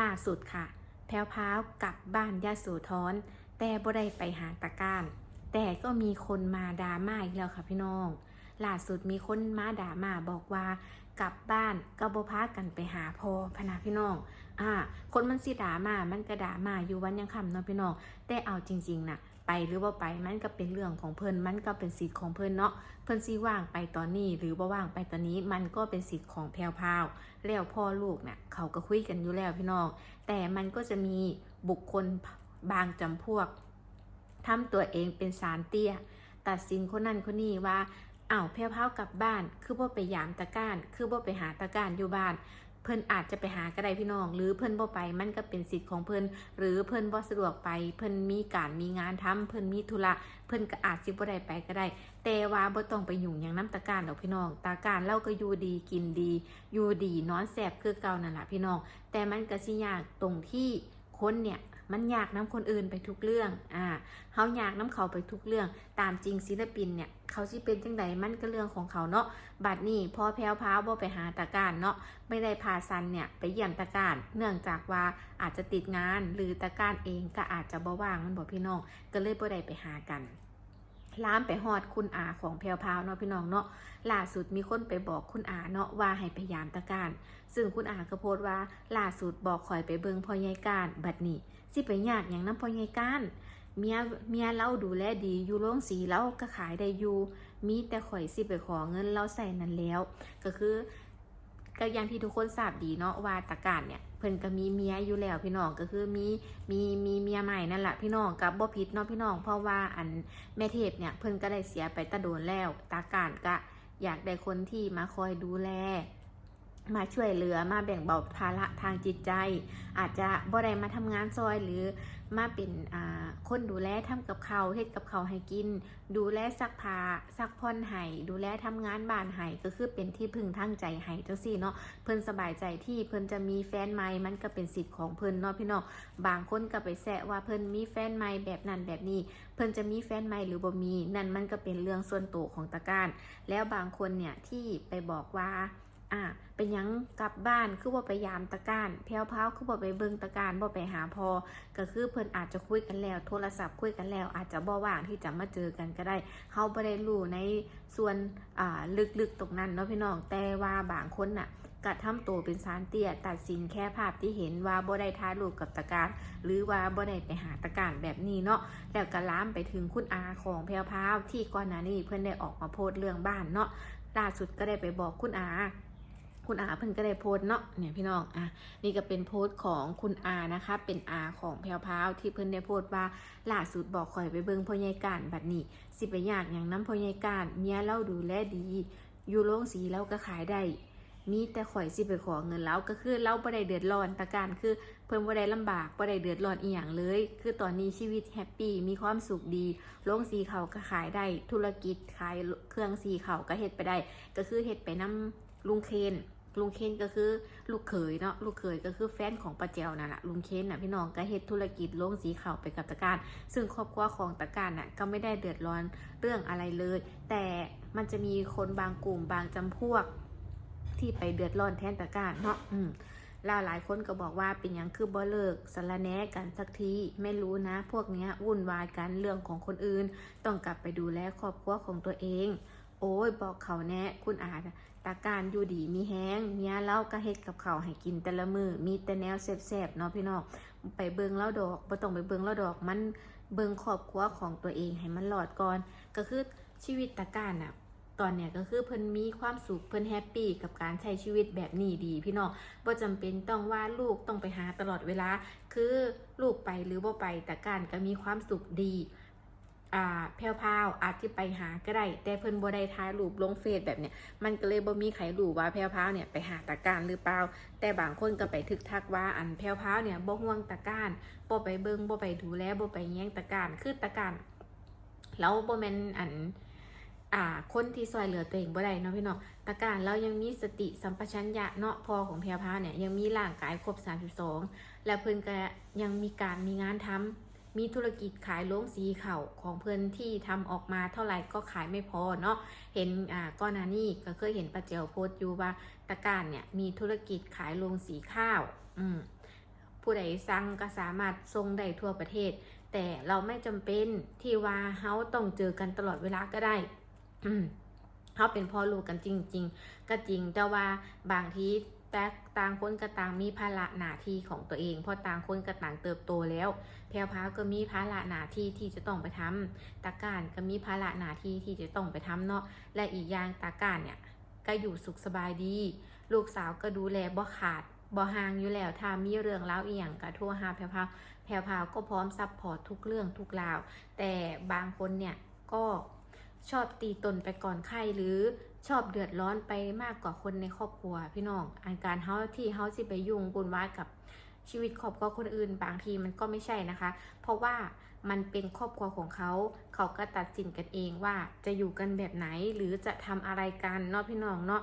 ล่าสุดค่ะ แพลวพาวกลับบ้านยาโสธรแต่บ่ได้ไปหาตะก้ารแต่ก็มีคนมาดราม่าอีกแล้วค่ะพี่น้องล่าสุดมีคนมาด่ามาบอกว่ากลับบ้านก็บ่พากันไปหาพอพนาพี่น้อง อ่า คนมันสิด่ามา มันก็ด่ามาอยู่วันยังคำเนาะพี่น้อง แต่เอาจริงๆน่ะ ไปหรือว่าไปมันก็เป็นเรื่องของเพิ่นมันก็เป็นสิทธิ์ของเพิ่นเนาะเพิ่นสิว่างไปตอนนี้หรือบ่ว่างไปตอนนี้มันก็เป็นสิทธิ์ของแพรวพาวแล้วพ่อลูกน่ะเขาก็คุยกันอยู่แล้วพี่น้องแต่มันก็จะมีบุคคลบางจำพวกทำตัวเองเป็นสารเตี้ย ตัดสินคนนั้นคนนี้ว่าอ้าวแพรวพาวกลับบ้าน คือบ่ไปยามตะการคือบ่ไปหาตะการอยู่บ้าน เพิ่นอาจจะไปหาก็ได้พี่น้อง หรือเพิ่นบ่ไปมันก็เป็นสิทธิ์ของเพิ่นหรือเพิ่นบ่สะดวกไป เพิ่นมีการมีงานทำเพิ่นมีธุระเพิ่นก็อาจสิบ่ได้ไปก็ได้ แต่ว่าบ่ต้องไปยุ่งอย่างน้ำตาการดอกพี่น้อง ตาการเราก็อยู่ดีกินดี อยู่ดีนอนแสบคือเก่านั่นล่ะพี่น้อง แต่มันก็สิยากตรงที่คนเนี่ย มันอยากน้ำคนอื่นไปทุกเรื่องอ่าเฮาอยากน้ำเขาไปทุกเรื่อง ตามจริงศิลปินเนี่ยเขาสิเป็นจังใดมันก็เรื่องของเขาเนาะบัดนี้พอแพรวพราวบ่ไปหาตาการเนาะไม่ได้พาซันเนี่ยไปเยี่ยมตาการ เนื่องจากว่าอาจจะติดงานหรือตาการเองก็อาจจะบ่ว่างมันบอกพี่น้องก็เลยบ่ได้ไปหากันล้ามไปฮอดคุณอาของแพวพราวเนาะพี่น้องเนาะล่าสุดมีคนไปบอกคุณอาเนาะว่าให้พยายามตะการ ซึ่งคุณอาก็โพสต์ว่าล่าสุดบอกคอยไปเบิงพ่อใหญ่การ บัดนี้ สิไปยากอย่างน้ำพอใหญ่การเมียเมียเราดูแลดีอยู่โรงสีเราก็ขายได้อยู่มีแต่ข่อยสิไปขอเงินเราใส่นั่นแล้ว ก็คือก็อย่างที่ทุกคนทราบดีเนาะว่าตะการเนี่ยเพิ่นก็มีเมียอยู่แล้วพี่น้องก็คือมีมีมีเมียใหม่นั่นแหละพี่น้องกับบ่ผิดเนาะพี่น้องเพราะว่าอันแม่เทพเนี่ยเพิ่นก็ได้เสียไปตะโดนแล้วตาการก็อยากได้คนที่มาคอยดูแล มาช่วยเหลือมาแบ่งเบาภาระทางจิตใจ อาจจะบ่ได้มาทำงานซอยหรือมาเป็นอ่าคนดูแลทำกับเขาเฮ็ดกับเขาให้กิน ดูแลซักผ้าซักผ่อนให้ดูแลทำงานบ้านให้ก็คือเป็นที่พึ่งทางใจให้จังซี่เนาะเพิ่นสบายใจที่เพิ่นจะมีแฟนใหม่มันก็เป็นสิทธิ์ของเพิ่นเนาะพี่น้องบางคนก็ไปแซะว่าเพิ่นมีแฟนใหม่แบบนั้นแบบนี้ เพิ่นจะมีแฟนใหม่หรือบ่มีนั่นมันก็เป็นเรื่องส่วนตัวของตะการ แล้วบางคนเนี่ยที่ไปบอกว่า อะเป็นยังกลับบ้านคือว่าไปยามตะการแพรวพราคือว่าไปเบิงตะการบ่ไปหาพอ ก็คือเพิ่นอาจจะคุยกันแล้ว โทรศัพท์คุยกันแล้ว อาจจะบ่ว่างที่จะมาเจอกันก็ได้เฮาบ่ได้รู้ในส่วนอ่าลึกๆตรงนั้นเนาะพี่น้องแต่ว่าบางคนน่ะกระทำตัวเป็นสารเตี้ยตัดสินแค่ภาพที่เห็นว่าบ่ได้ถ่ายรูปกับตะการหรือว่าบ่ได้ไปหาตะการแบบนี้เนาะแล้วก็ล้ามไปถึงคุณอาของแพรวพราวที่ก่อนหน้านี้เพิ่นได้ออกมาโพสต์เรื่องบ้านเนาะล่าสุดก็ได้ไปบอกคุณอา คุณอาเพิ่นก็ได้โพสเนาะเนี่ยพี่น้องอะนี่ก็เป็นโพสต์ของคุณอานะคะ เป็นอาของแพรวพาวที่เพิ่นได้โพสต์ว่าล่าสุดบอกข่อยไปเบิ่งพ่อใหญ่การบัดนี้ สิไปยากอย่างน้ำพ่อใหญ่การเมียเราดูแลดี อยู่โรงสีเราก็ขายได้มีแต่ข่อยสิไปขอเงินเราก็คือเราบ่ได้เดือดร้อนตะการคือเพิ่นบ่ได้ลำบากบ่ได้เดือดร้อนอีหยังเลย คือตอนนี้ชีวิตแฮปปี้มีความสุขดีโรงสีเขาก็ขายได้ ธุรกิจขายเครื่องสีเขาก็เฮ็ดไปได้ ก็คือเฮ็ดไปนํลุงเคน ลุงเคนก็คือลูกเขยเนาะลูกเขยก็คือแฟนของป้าแจวนั่นแหละลุงเคนน่ะพี่น้องก็เฮ็ดธุรกิจโรงสีขาวไปกับตะการ ซึ่งครอบครัวของตะการน่ะก็ไม่ได้เดือดร้อนเรื่องอะไรเลย แต่มันจะมีคนบางกลุ่มบางจำพวก ที่ไปเดือดร้อนแทนตะการเนาะอืมแล้วหลายคนก็บอกว่าเป็นหยังคือบ่เลิกสารแหนกันสักทีไม่รู้นะ พวกเนี้ยวุ่นวายกันเรื่องของคนอื่น ต้องกลับไปดูแลครอบครัวของตัวเอง โอ้ยบอกเขาแน่คุณอาตาการอยู่ดีมีแห้งเมียเล่าก็เฮ็ดกับเขาให้กินแต่ละมือมีแต่แนวแซ่บๆเนาะพี่น้องไปเบิงเล่าดอกบ่ต้องไปเบิงเล่าดอกมันเบิงครอบครัวของตัวเองให้มันหลอดก่อน ก็คือชีวิตตาการน่ะตอนเนี้ยก็คือเพิ่นมีความสุขเพิ่นแฮปปี้กับการใช้ชีวิตแบบนี้ดี พี่น้องบ่จำเป็นต้องว่าลูกต้องไปหาตลอดเวลา คือลูกไปหรือบ่ไปแต่การก็มีความสุขดี อ่าแพรวๆอาจจะไปหาก็ได้แต่เพิ่นบ่ได้ถ่ายรูปลงเฟซแบบเนี้ยมันก็เลยบ่มีใครรู้ว่าแพรวๆเนี่ยไปหาตาการหรือเปล่า แต่บางคนก็ไปทึกทักว่าอันแพรวๆเนี่ยบ่ห่วงตาการบ่ไปเบิ่งบ่ไปดูแลบ่ไปแย่งตาการคือตาการเราบ่แม่นอันอ่าคนที่ซอยเหลือตัวเองบ่ได้เนาะพี่น้องตาการเรายังมีสติสัมปชัญญะเนาะพอของแพรวพาวเนี่ยยังมีร่างกายครบ32และเพิ่นก็ยังมีการมีงานทำ มีธุรกิจขายโรงสีเข่าวของเพิ่อนที่ทำออกมาเท่าไหร่ก็ขายไม่พอเนาะเห็นอ่าก่อนน้านี้ก็เคยเห็นป้าเจียวโพสต์อยู่ว่าตาการเนี่ยมีธุรกิจขายโรงสีข้าว อืมผู้ใดสั่งก็สามารถส่งได้ทั่วประเทศ แต่เราไม่จำเป็นที่ว่าเฮาต้องเจอกันตลอดเวลาก็ได้ อืมเฮาเป็นพ่อลูกกันจริง ๆ ก็จริงแต่ว่าบางที แต่ต่างคนก็ต่างมีภาระหน้าที่ของตัวเองพราะต่างคนก็ต่างเติบโตแล้ว แพรวพาวก็มีภาระหน้าที่ที่จะต้องไปทำตาการก็มีภาระหน้าที่ที่จะต้องไปทำเนาะ และอีกอย่างตาการเนี่ยก็อยู่สุขสบายดี ลูกสาวก็ดูแลบ่ขาดบ่ห่างอยู่แล้วถ้ามีเรื่องเล่าวอียงก็โทรหาแพรวพาวแพรวพาวก็พร้อมซัพพอร์ตทุกเรื่องทุกราว แต่บางคนเนี่ยก็ ชอบตีตนไปก่อนใครหรือชอบเดือดร้อนไปมากกว่าคนในครอบครัวพี่น้องอันการเฮาที่เฮาสิไปยุ่งวุ่นวากับชีวิตครอบครัวคนอื่น บางทีมันก็ไม่ใช่นะคะ เพราะว่ามันเป็นครอบครัวของเขา เขาก็ตัดสินกันเองว่าจะอยู่กันแบบไหนหรือจะทำอะไรกันเนาะพี่น้องเนาะ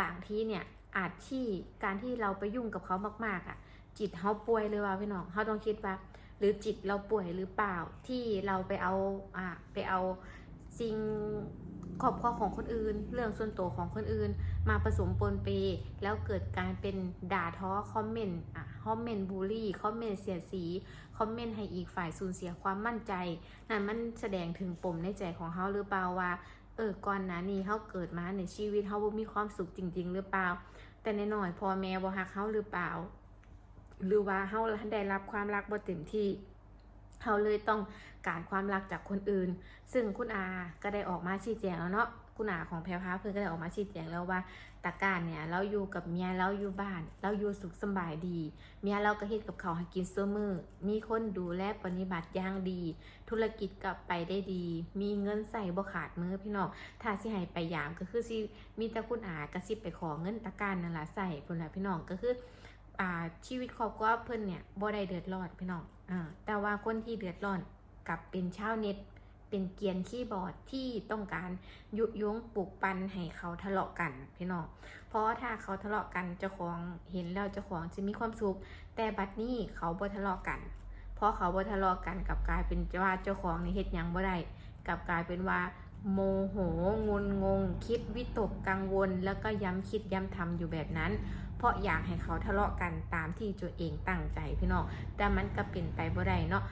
บางทีเนี่ยอาจที่การที่เราไปยุ่งกับเขามาก ๆอะ่ะ จิตเขาป่วยเลยว่าพี่น้องเขาต้องคิดว่า หรือจิตเราป่วยหรือเปล่าที่เราไปเอาอ่าไปเอา สิ่งครอบครัวของคนอื่น เรื่องส่วนตัวของคนอื่น มาผสมปนเป แล้วเกิดการเป็นด่าท้อคอมเมนต์อะคอมเมนต์บูลลี่คอมเมนต์เสียสีคอมเมนต์ให้อีกฝ่ายสูญเสียความมั่นใจนั่นมันแสดงถึงปมในใจของเขาหรือเปล่าว่าเออก่อนหน้านี้เขาเกิดมาในชีวิตเขาบ่มีความสุขจริง ๆ หรือเปล่า แต่ในหน่อยพ่อแม่บ่ฮักเขาหรือเปล่า หรือว่าเขาได้รับความรักบ่เต็มที่ เขาเลยต้องการความรักจากคนอื่น ซึ่งคุณอาก็ได้ออกมาชี้แจงแล้วเนาะคุณอาของแพรพราเพื่อนก็ได้ออกมาชี้แจงแล้วว่าตาการเนี่ยเราอยู่กับเมียเราอยู่บ้านเราอยู่สุขสบายดี เมียเราก็เฮ็ดกับเขาให้กินเสมอมีคนดูแลปฏิบัติอย่างดี ธุรกิจก็ไปได้ดี มีเงินใส่บ่ขาดมือพี่น้องถ้าสิให้ไปยามก็คือสิมีแต่คุณอากระซิบไปขอเงินตาการนั่นแหละใส่พุ่นละพี่น้องก็คือ อ่าชีวิตครอบครัวเพิ่นเนี่ยบ่ได้เดือดร้อนพี่น้องอ่าแต่ว่าคนที่เดือดร้อนกับเป็นชาวเน็ต เป็นเกียนคีย์บอร์ดที่ต้องการยุยงปลุกปันให้เขาทะเลาะกันพี่น้องเพราะถ้าเขาทะเลาะกันเจ้าของเห็นแล้วเจ้าของจะมีความสุข แต่บัดนี้เขาบ่ทะเลาะกัน เพราะเขาบ่ทะเลาะกันกับกลายเป็นว่าเจ้าของในเฮ็ดหยังบ่ได้กับกลายเป็นว่าโมโหงุนงง คิดวิตกกังวล แล้วก็ย้ำคิดย้ำทำอยู่แบบนั้น เพราะอยากให้เขาทะเลาะกันตามที่ตัวเองตั้งใจพี่น้องแต่มันก็เป็นไปบ่ได้เนาะ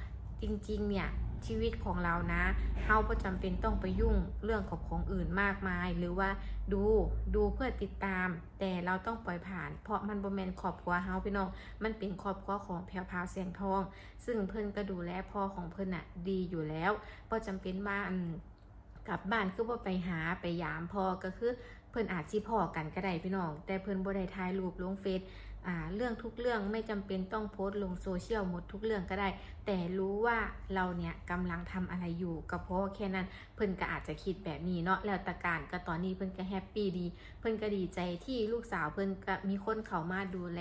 จริงๆเนี่ยชีวิตของเรานะเฮาประจำเป็นต้องไปยุ่งเรื่องของของอื่นมากมาย หรือว่าดูดูเพื่อติดตาม แต่เราต้องปล่อยผ่าน เพราะมันบ่แมนครอบครัวเฮาพี่น้อง มันเป็นครอบครัวของแพรวพาวเสียงทอง ซึ่งเพิ่นก็ดูแลพ่อของเพิ่นน่ะดีอยู่แล้วบ่จำเป็นว่าอืมกลับบ้านคือว่าไปหาไปยามพอก็คือ เพิ่นอาจสิพอกันก็ได้พี่น้อง แต่เพิ่นบ่ได้ถ่ายรูปลงเฟซอ่าเรื่องทุกเรื่องไม่จำเป็นต้องโพสต์ลงโซเชียลหมดทุกเรื่องก็ได้ แต่รู้ว่าเราเนี่ยกำลังทำอะไรอยู่ก็เพราะแค่นั้นเพิ่นก็อาจจะคิดแบบนี้เนาะแล้วตะการก็ตอนนี้เพิ่นก็แฮปปี้ดี เพิ่นก็ดีใจที่ลูกสาวเพิ่นก็มีคนเข้ามาดูแล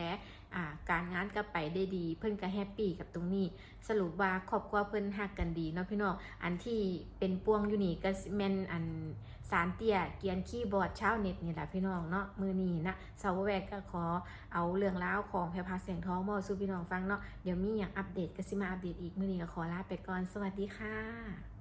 การงานก็ไปได้ดี เพิ่อนก็แฮปปี้กับตรงนี้ สรุปว่าครอบครัวเพิ่อนฮักกันดีเนาะพี่น้องอันที่เป็นป่วงอยู่นี่ก็แม่นอันสารเตี้ยเกียนคีย์บอร์ดเช้าเน็ตนี่แหละพี่น้องเนาะมือนี้นะสาวแวกก็ขอเอาเรื่องราวของแพรพาเสียงท้องมาสู่พี่น้องฟังเนาะเดี๋ยวมีอย่างอัปเดตก็สิมาอัปเดตอีกมือนี้ก็ขอลาไปก่อนสวัสดีค่ะ